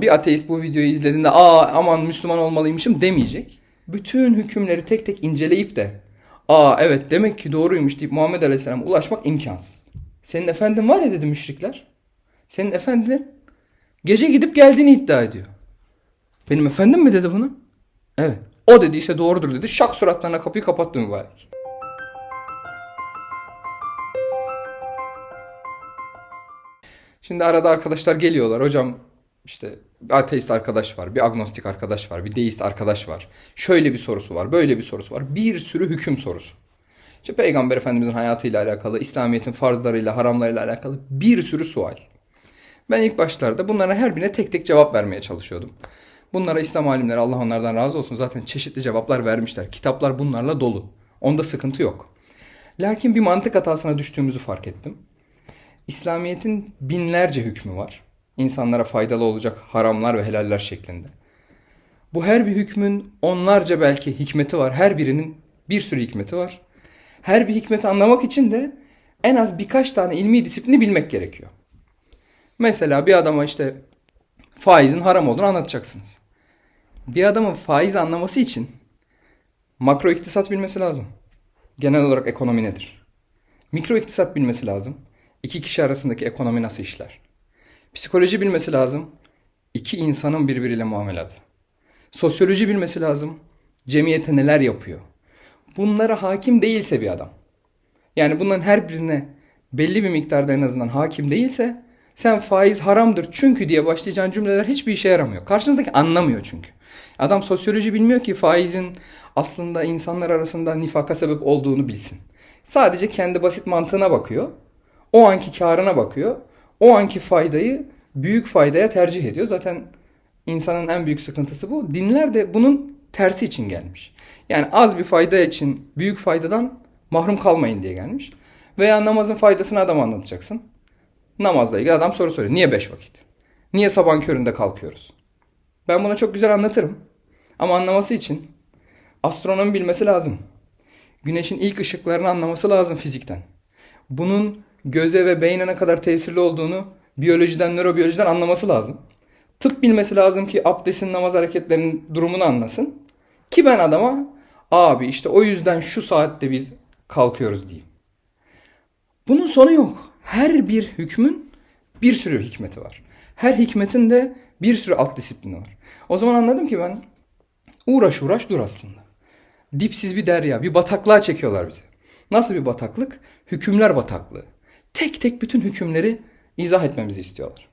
Bir ateist bu videoyu izlediğinde aa aman Müslüman olmalıymışım demeyecek. Bütün hükümleri tek tek inceleyip de aa evet demek ki doğruymuş deyip Muhammed Aleyhisselam'a ulaşmak imkansız. Senin efendin var ya dedi müşrikler. Senin efendin gece gidip geldiğini iddia ediyor. Benim efendim mi dedi bunu? Evet. O dediyse doğrudur dedi. Şak suratlarına kapıyı kapattı mübarek. Şimdi arada arkadaşlar geliyorlar. Hocam işte ateist arkadaş var, bir agnostik arkadaş var, bir deist arkadaş var. Şöyle bir sorusu var, böyle bir sorusu var. Bir sürü hüküm sorusu. İşte Peygamber Efendimizin hayatıyla alakalı, İslamiyet'in farzlarıyla, haramlarıyla alakalı bir sürü sual. Ben ilk başlarda bunlara her birine tek tek cevap vermeye çalışıyordum. Bunlara İslam alimleri Allah onlardan razı olsun zaten çeşitli cevaplar vermişler. Kitaplar bunlarla dolu. Onda sıkıntı yok. Lakin bir mantık hatasına düştüğümüzü fark ettim. İslamiyet'in binlerce hükmü var. İnsanlara faydalı olacak haramlar ve helaller şeklinde. Bu her bir hükmün onlarca belki hikmeti var. Her birinin bir sürü hikmeti var. Her bir hikmeti anlamak için de en az birkaç tane ilmi disiplini bilmek gerekiyor. Mesela bir adama işte faizin haram olduğunu anlatacaksınız. Bir adamın faiz anlaması için makro iktisat bilmesi lazım. Genel olarak ekonomi nedir? Mikro iktisat bilmesi lazım. İki kişi arasındaki ekonomi nasıl işler? Psikoloji bilmesi lazım. İki insanın birbiriyle muamelatı. Sosyoloji bilmesi lazım. Cemiyete neler yapıyor? Bunlara hakim değilse bir adam. Yani bunların her birine belli bir miktarda en azından hakim değilse sen faiz haramdır çünkü diye başlayacağın cümleler hiçbir işe yaramıyor. Karşınızdaki anlamıyor çünkü. Adam sosyoloji bilmiyor ki faizin aslında insanlar arasında nifaka sebep olduğunu bilsin. Sadece kendi basit mantığına bakıyor. O anki karına bakıyor. O anki faydayı büyük faydaya tercih ediyor. Zaten insanın en büyük sıkıntısı bu. Dinler de bunun tersi için gelmiş. Yani az bir fayda için büyük faydadan mahrum kalmayın diye gelmiş. Veya namazın faydasını adam anlatacaksın. Namazla ilgili adam soru soruyor. Niye beş vakit? Niye sabahın köründe kalkıyoruz? Ben buna çok güzel anlatırım. Ama anlaması için astronomi bilmesi lazım. Güneşin ilk ışıklarını anlaması lazım fizikten. Bunun göze ve beyne ne kadar tesirli olduğunu biyolojiden, nörobiyolojiden anlaması lazım. Tıp bilmesi lazım ki abdestin, namaz hareketlerinin durumunu anlasın. Ki ben adama abi işte o yüzden şu saatte biz kalkıyoruz diyeyim. Bunun sonu yok. Her bir hükmün bir sürü hikmeti var. Her hikmetin de bir sürü alt disiplini var. O zaman anladım ki ben uğraş uğraş dur aslında. Dipsiz bir derya, bir bataklığa çekiyorlar bizi. Nasıl bir bataklık? Hükümler bataklığı. Tek tek bütün hükümleri izah etmemizi istiyorlar.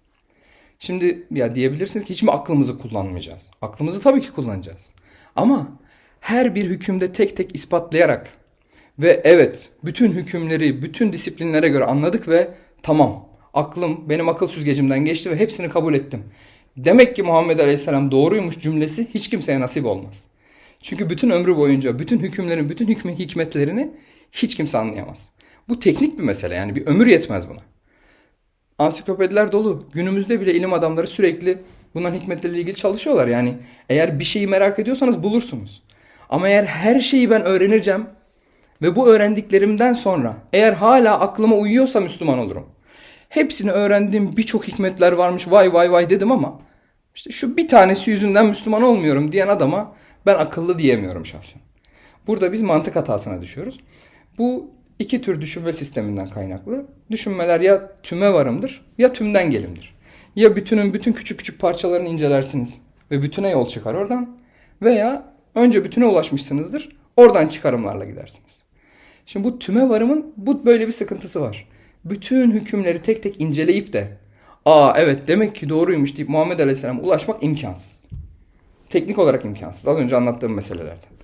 Şimdi ya diyebilirsiniz ki hiç mi aklımızı kullanmayacağız? Aklımızı tabii ki kullanacağız. Ama her bir hükümde tek tek ispatlayarak ve evet bütün hükümleri bütün disiplinlere göre anladık ve tamam aklım benim akıl süzgecimden geçti ve hepsini kabul ettim. Demek ki Muhammed Aleyhisselam doğruymuş cümlesi hiç kimseye nasip olmaz. Çünkü bütün ömrü boyunca bütün hükümlerin bütün hükmü hikmetlerini hiç kimse anlayamaz. Bu teknik bir mesele yani bir ömür yetmez buna. Ansiklopediler dolu. Günümüzde bile ilim adamları sürekli bunların hikmetleriyle ilgili çalışıyorlar. Yani eğer bir şeyi merak ediyorsanız bulursunuz. Ama eğer her şeyi ben öğreneceğim ve bu öğrendiklerimden sonra eğer hala aklıma uyuyorsa Müslüman olurum. Hepsini öğrendiğim birçok hikmetler varmış vay vay vay dedim ama işte şu bir tanesi yüzünden Müslüman olmuyorum diyen adama ben akıllı diyemiyorum şahsen. Burada biz mantık hatasına düşüyoruz. Bu iki tür düşünme sisteminden kaynaklı. Düşünmeler ya tüme varımdır ya tümden gelimdir. Ya bütünün bütün küçük küçük parçalarını incelersiniz ve bütüne yol çıkar oradan veya önce bütüne ulaşmışsınızdır oradan çıkarımlarla gidersiniz. Şimdi bu tüme varımın bu böyle bir sıkıntısı var. Bütün hükümleri tek tek inceleyip de aa evet demek ki doğruymuş deyip Muhammed Aleyhisselam'a ulaşmak imkansız. Teknik olarak imkansız. Az önce anlattığım meselelerden.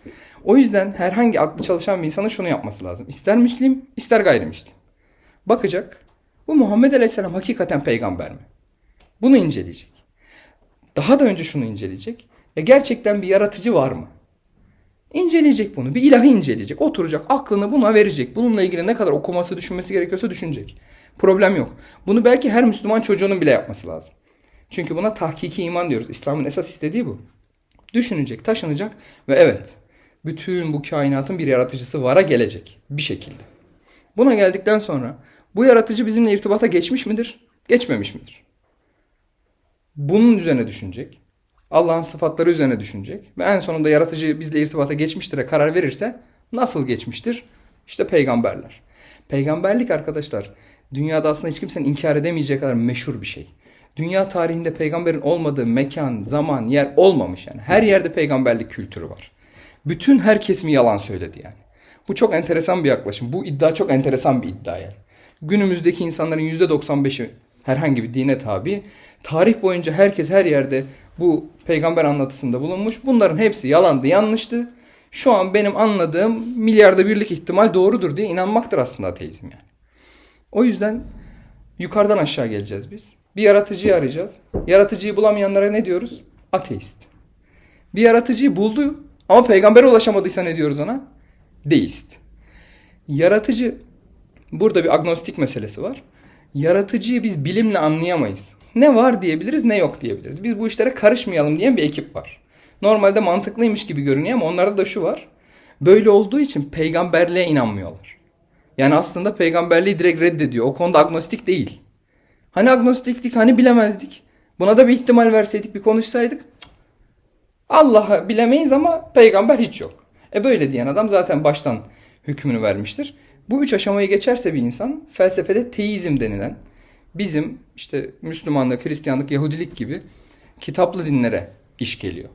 O yüzden herhangi aklı çalışan bir insanın şunu yapması lazım. İster Müslim, ister gayrimüslim. Bakacak. Bu Muhammed Aleyhisselam hakikaten peygamber mi? Bunu inceleyecek. Daha da önce şunu inceleyecek. Ya gerçekten bir yaratıcı var mı? İnceleyecek bunu. Bir ilahı inceleyecek. Oturacak. Aklını buna verecek. Bununla ilgili ne kadar okuması, düşünmesi gerekiyorsa düşünecek. Problem yok. Bunu belki her Müslüman çocuğunun bile yapması lazım. Çünkü buna tahkiki iman diyoruz. İslam'ın esas istediği bu. Düşünecek, taşınacak ve evet bütün bu kainatın bir yaratıcısı vara gelecek bir şekilde. Buna geldikten sonra bu yaratıcı bizimle irtibata geçmiş midir, geçmemiş midir? Bunun üzerine düşünecek. Allah'ın sıfatları üzerine düşünecek. Ve en sonunda yaratıcı bizle irtibata geçmiştir'e karar verirse nasıl geçmiştir? İşte peygamberler. Peygamberlik arkadaşlar dünyada aslında hiç kimsenin inkar edemeyeceği kadar meşhur bir şey. Dünya tarihinde peygamberin olmadığı mekan, zaman, yer olmamış yani. Her yerde peygamberlik kültürü var. Bütün her kesimi yalan söyledi yani. Bu çok enteresan bir yaklaşım. Bu iddia çok enteresan bir iddia yani. Günümüzdeki insanların %95'i herhangi bir dine tabi. Tarih boyunca herkes her yerde bu peygamber anlatısında bulunmuş. Bunların hepsi yalandı, yanlıştı. Şu an benim anladığım milyarda birlik ihtimal doğrudur diye inanmaktır aslında ateizm yani. O yüzden yukarıdan aşağı geleceğiz biz. Bir yaratıcıyı arayacağız. Yaratıcıyı bulamayanlara ne diyoruz? Ateist. Bir yaratıcıyı buldu ama peygambere ulaşamadıysa ne diyoruz ona? Deist. Yaratıcı burada bir agnostik meselesi var. Yaratıcıyı biz bilimle anlayamayız. Ne var diyebiliriz ne yok diyebiliriz. Biz bu işlere karışmayalım diyen bir ekip var. Normalde mantıklıymış gibi görünüyor ama onlarda da şu var. Böyle olduğu için peygamberliğe inanmıyorlar. Yani aslında peygamberliği direkt reddediyor. O konuda agnostik değil. Hani agnostiktik hani bilemezdik. Buna da bir ihtimal verseydik bir konuşsaydık. Allah'ı bilemeyiz ama peygamber hiç yok. E böyle diyen adam zaten baştan hükmünü vermiştir. Bu üç aşamayı geçerse bir insan felsefede teizm denilen bizim işte Müslümanlık, Hristiyanlık, Yahudilik gibi kitaplı dinlere iş geliyor.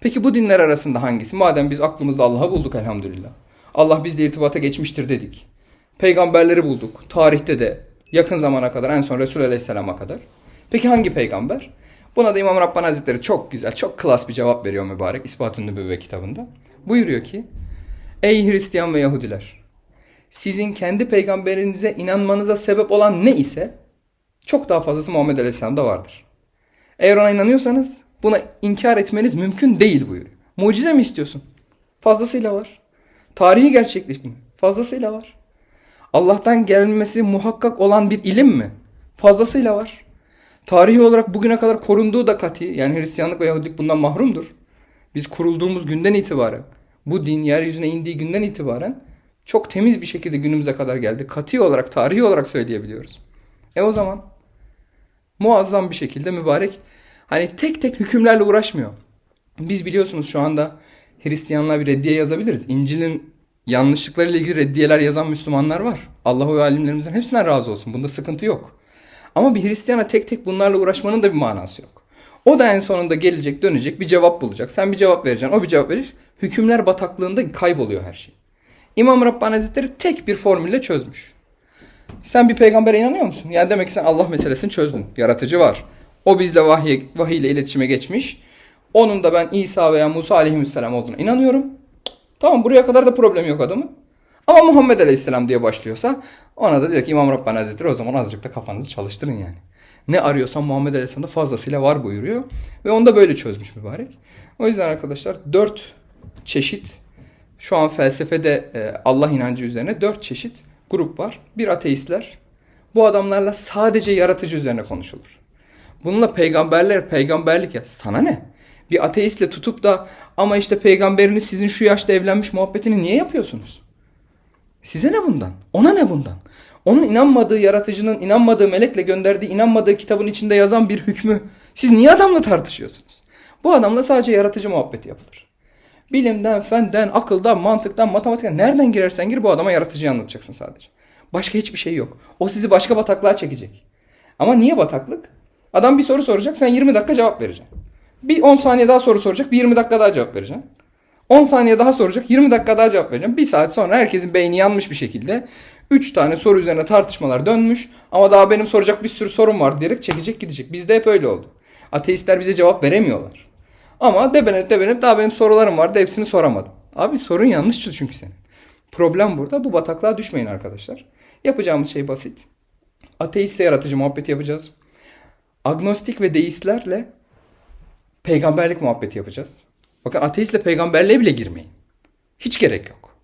Peki bu dinler arasında hangisi? Madem biz aklımızda Allah'ı bulduk elhamdülillah. Allah bizle irtibata geçmiştir dedik. Peygamberleri bulduk. Tarihte de yakın zamana kadar en son Resul Aleyhisselam'a kadar. Peki hangi peygamber? Buna da İmam Rabbani Hazretleri çok güzel, çok klas bir cevap veriyor mübarek İspat-ı Nübüvve kitabında. Buyuruyor ki, Ey Hristiyan ve Yahudiler! Sizin kendi peygamberinize inanmanıza sebep olan ne ise çok daha fazlası Muhammed Aleyhisselam'da vardır. Eğer ona inanıyorsanız buna inkar etmeniz mümkün değil buyuruyor. Mucize mi istiyorsun? Fazlasıyla var. Tarihi gerçeklik mi? Fazlasıyla var. Allah'tan gelmesi muhakkak olan bir ilim mi? Fazlasıyla var. Tarihi olarak bugüne kadar korunduğu da kati. Yani Hristiyanlık ve Yahudilik bundan mahrumdur. Biz kurulduğumuz günden itibaren, bu din yeryüzüne indiği günden itibaren çok temiz bir şekilde günümüze kadar geldi. Kati olarak, tarihi olarak söyleyebiliyoruz. E o zaman muazzam bir şekilde mübarek hani tek tek hükümlerle uğraşmıyor. Biz biliyorsunuz şu anda Hristiyanlığa bir reddiye yazabiliriz. İncil'in yanlışlıklarıyla ilgili reddiyeler yazan Müslümanlar var. Allah ve alimlerimizin hepsinden razı olsun. Bunda sıkıntı yok. Ama bir Hristiyana tek tek bunlarla uğraşmanın da bir manası yok. O da en sonunda gelecek, dönecek, bir cevap bulacak. Sen bir cevap vereceksin, o bir cevap verir. Hükümler bataklığında kayboluyor her şey. İmam Rabbani Hazretleri tek bir formülle çözmüş. Sen bir peygambere inanıyor musun? Yani demek ki sen Allah meselesini çözdün. Yaratıcı var. O bizle vahiy, vahiy ile iletişime geçmiş. Onun da ben İsa veya Musa aleyhisselam olduğuna inanıyorum. Tamam buraya kadar da problem yok adamın. Ama Muhammed Aleyhisselam diye başlıyorsa ona da diyor ki İmam Rabbani Hazretleri o zaman azıcık da kafanızı çalıştırın yani. Ne arıyorsan Muhammed Aleyhisselam'da fazlasıyla var buyuruyor. Ve onu da böyle çözmüş mübarek. O yüzden arkadaşlar dört çeşit şu an felsefede e, Allah inancı üzerine dört çeşit grup var. Bir ateistler. Bu adamlarla sadece yaratıcı üzerine konuşulur. Bununla peygamberler, peygamberlik ya sana ne? Bir ateistle tutup da ama işte peygamberiniz sizin şu yaşta evlenmiş muhabbetini niye yapıyorsunuz? Size ne bundan? Ona ne bundan? Onun inanmadığı yaratıcının inanmadığı melekle gönderdiği inanmadığı kitabın içinde yazan bir hükmü siz niye adamla tartışıyorsunuz? Bu adamla sadece yaratıcı muhabbeti yapılır. Bilimden, fenden, akıldan, mantıktan, matematikten nereden girersen gir bu adama yaratıcıyı anlatacaksın sadece. Başka hiçbir şey yok. O sizi başka bataklığa çekecek. Ama niye bataklık? Adam bir soru soracak sen 20 dakika cevap vereceksin. Bir 10 saniye daha soru soracak bir 20 dakika daha cevap vereceksin. 10 saniye daha soracak 20 dakika daha cevap vereceğim. Bir saat sonra herkesin beyni yanmış bir şekilde 3 tane soru üzerine tartışmalar dönmüş ama daha benim soracak bir sürü sorum var diyerek çekecek gidecek. Bizde hep öyle oldu. Ateistler bize cevap veremiyorlar. Ama debenip debenip daha benim sorularım vardı hepsini soramadım. Abi sorun yanlıştı çünkü senin. Problem burada bu bataklığa düşmeyin arkadaşlar. Yapacağımız şey basit. Ateistle yaratıcı muhabbeti yapacağız. Agnostik ve deistlerle peygamberlik muhabbeti yapacağız. Bakın ateistle peygamberliğe bile girmeyin. Hiç gerek yok.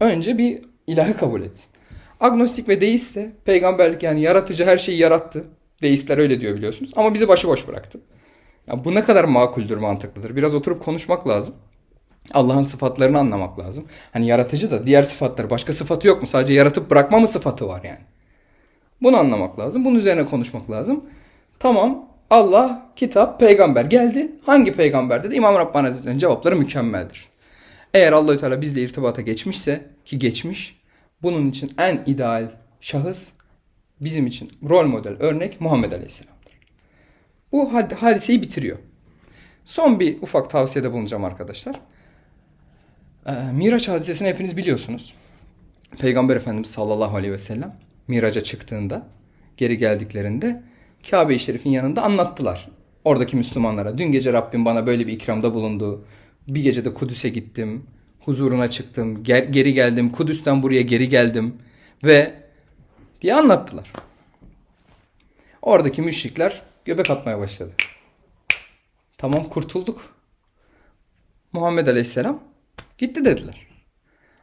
Önce bir ilahı kabul etsin. Agnostik ve deist ise peygamberlik yani yaratıcı her şeyi yarattı. Deistler öyle diyor biliyorsunuz. Ama bizi başıboş bıraktı. Ya bu ne kadar makuldür, mantıklıdır. Biraz oturup konuşmak lazım. Allah'ın sıfatlarını anlamak lazım. Hani yaratıcı da diğer sıfatları başka sıfatı yok mu? Sadece yaratıp bırakma mı sıfatı var yani? Bunu anlamak lazım. Bunun üzerine konuşmak lazım. Tamam Allah, kitap, peygamber geldi. Hangi peygamber dedi? İmam Rabbani Hazretleri'nin cevapları mükemmeldir. Eğer Allahü Teala bizle irtibata geçmişse ki geçmiş, bunun için en ideal şahıs bizim için rol model, örnek Muhammed Aleyhisselam'dır. Bu had- hadiseyi bitiriyor. Son bir ufak tavsiyede bulunacağım arkadaşlar. Ee, Miraç hadisesini hepiniz biliyorsunuz. Peygamber Efendimiz sallallahu aleyhi ve sellem Miraç'a çıktığında geri geldiklerinde Kabe-i Şerif'in yanında anlattılar. Oradaki Müslümanlara dün gece Rabbim bana böyle bir ikramda bulundu. Bir gece de Kudüs'e gittim. Huzuruna çıktım. ger- geri geldim. Kudüs'ten buraya geri geldim. Ve diye anlattılar. Oradaki müşrikler göbek atmaya başladı. Tamam kurtulduk. Muhammed Aleyhisselam gitti dediler.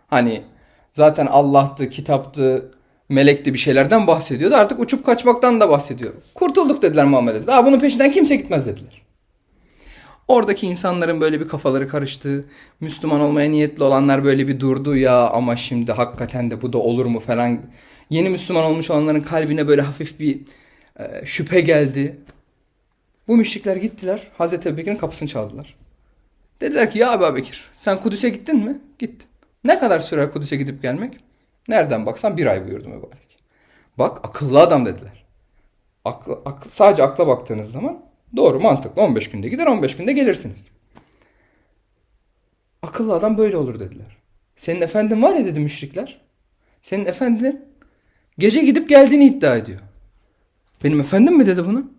Hani zaten Allah'tı, kitaptı, melekti bir şeylerden bahsediyordu. Artık uçup kaçmaktan da bahsediyor. Kurtulduk dediler Muhammed'e. Daha bunun peşinden kimse gitmez dediler. Oradaki insanların böyle bir kafaları karıştı. Müslüman olmaya niyetli olanlar böyle bir durdu ya ama şimdi hakikaten de bu da olur mu falan. Yeni Müslüman olmuş olanların kalbine böyle hafif bir e, şüphe geldi. Bu müşrikler gittiler. Hazreti Ebubekir'in kapısını çaldılar. Dediler ki ya Ebu Bekir sen Kudüs'e gittin mi? Gittim. Ne kadar sürer Kudüs'e gidip gelmek? Nereden baksan bir ay buyurdu mübarek. Bak akıllı adam dediler. Aklı, aklı, sadece akla baktığınız zaman doğru mantıklı 15 günde gider 15 günde gelirsiniz. Akıllı adam böyle olur dediler. Senin efendin var ya dedi müşrikler. Senin efendin gece gidip geldiğini iddia ediyor. Benim efendim mi dedi bunu?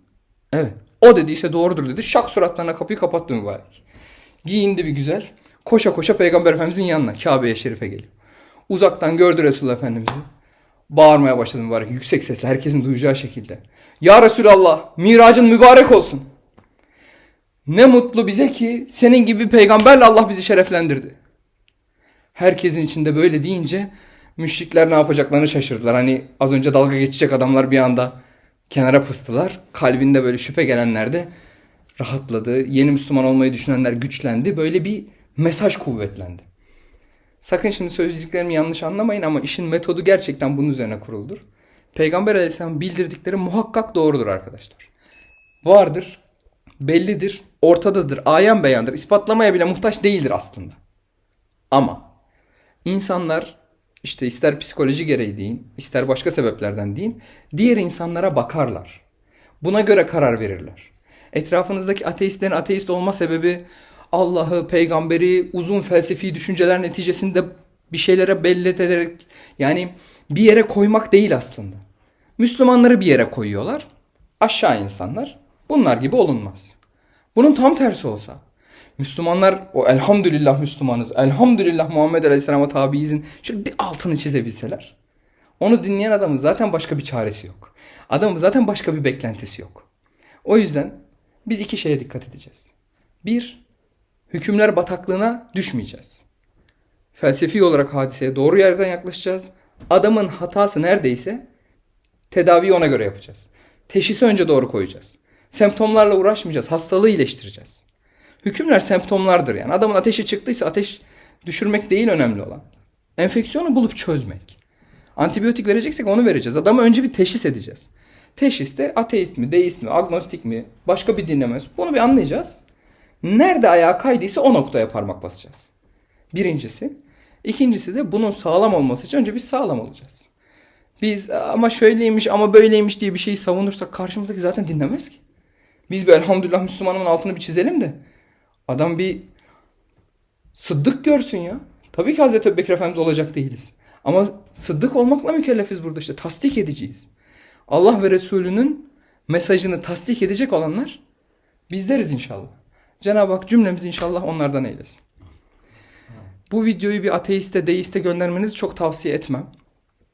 Evet. O dediyse doğrudur dedi. Şak suratlarına kapıyı kapattı mübarek. Giyindi bir güzel. Koşa koşa Peygamber Efendimizin yanına Kabe'ye şerife geliyor. Uzaktan gördü Resulullah Efendimiz'i. Bağırmaya başladı mübarek yüksek sesle herkesin duyacağı şekilde. Ya Resulallah miracın mübarek olsun. Ne mutlu bize ki senin gibi peygamberle Allah bizi şereflendirdi. Herkesin içinde böyle deyince müşrikler ne yapacaklarını şaşırdılar. Hani az önce dalga geçecek adamlar bir anda kenara fıstılar. Kalbinde böyle şüphe gelenler de rahatladı. Yeni Müslüman olmayı düşünenler güçlendi. Böyle bir mesaj kuvvetlendi. Sakın şimdi söyleyeceklerimi yanlış anlamayın ama işin metodu gerçekten bunun üzerine kuruldur. Peygamber Aleyhisselam bildirdikleri muhakkak doğrudur arkadaşlar. Vardır, bellidir, ortadadır, ayan beyandır. İspatlamaya bile muhtaç değildir aslında. Ama insanlar işte ister psikoloji gereği deyin, ister başka sebeplerden deyin, diğer insanlara bakarlar. Buna göre karar verirler. Etrafınızdaki ateistlerin ateist olma sebebi Allah'ı, peygamberi uzun felsefi düşünceler neticesinde bir şeylere belli ederek yani bir yere koymak değil aslında. Müslümanları bir yere koyuyorlar. Aşağı insanlar. Bunlar gibi olunmaz. Bunun tam tersi olsa. Müslümanlar o elhamdülillah Müslümanız. Elhamdülillah Muhammed Aleyhisselam'a tabiyizin şöyle bir altını çizebilseler. Onu dinleyen adamın zaten başka bir çaresi yok. Adamın zaten başka bir beklentisi yok. O yüzden biz iki şeye dikkat edeceğiz. Bir, hükümler bataklığına düşmeyeceğiz. Felsefi olarak hadiseye doğru yerden yaklaşacağız. Adamın hatası neredeyse tedaviyi ona göre yapacağız. Teşhisi önce doğru koyacağız. Semptomlarla uğraşmayacağız. Hastalığı iyileştireceğiz. Hükümler semptomlardır yani. Adamın ateşi çıktıysa ateş düşürmek değil önemli olan. Enfeksiyonu bulup çözmek. Antibiyotik vereceksek onu vereceğiz. Adamı önce bir teşhis edeceğiz. Teşhis de ateist mi, deist mi, agnostik mi, başka bir dine mensup. Bunu bir anlayacağız. Nerede ayağa kaydıysa o noktaya parmak basacağız. Birincisi. İkincisi de bunun sağlam olması için önce biz sağlam olacağız. Biz ama şöyleymiş ama böyleymiş diye bir şeyi savunursak karşımızdaki zaten dinlemez ki. Biz bir elhamdülillah Müslümanımın altını bir çizelim de adam bir sıddık görsün ya. Tabii ki Hazreti Ebubekir Efendimiz olacak değiliz. Ama sıddık olmakla mükellefiz burada işte. Tasdik edeceğiz. Allah ve Resulünün mesajını tasdik edecek olanlar bizleriz inşallah. Cenab-ı Hak cümlemizi inşallah onlardan eylesin. Bu videoyu bir ateiste, deiste göndermenizi çok tavsiye etmem.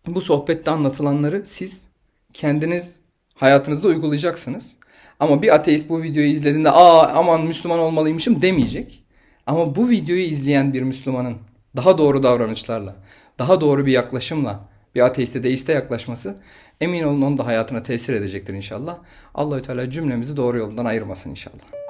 Bu sohbette anlatılanları siz kendiniz hayatınızda uygulayacaksınız. Ama bir ateist bu videoyu izlediğinde aa aman Müslüman olmalıymışım demeyecek. Ama bu videoyu izleyen bir Müslümanın daha doğru davranışlarla, daha doğru bir yaklaşımla bir ateiste deiste yaklaşması emin olun onun da hayatına tesir edecektir inşallah. Allahü Teala cümlemizi doğru yoldan ayırmasın inşallah.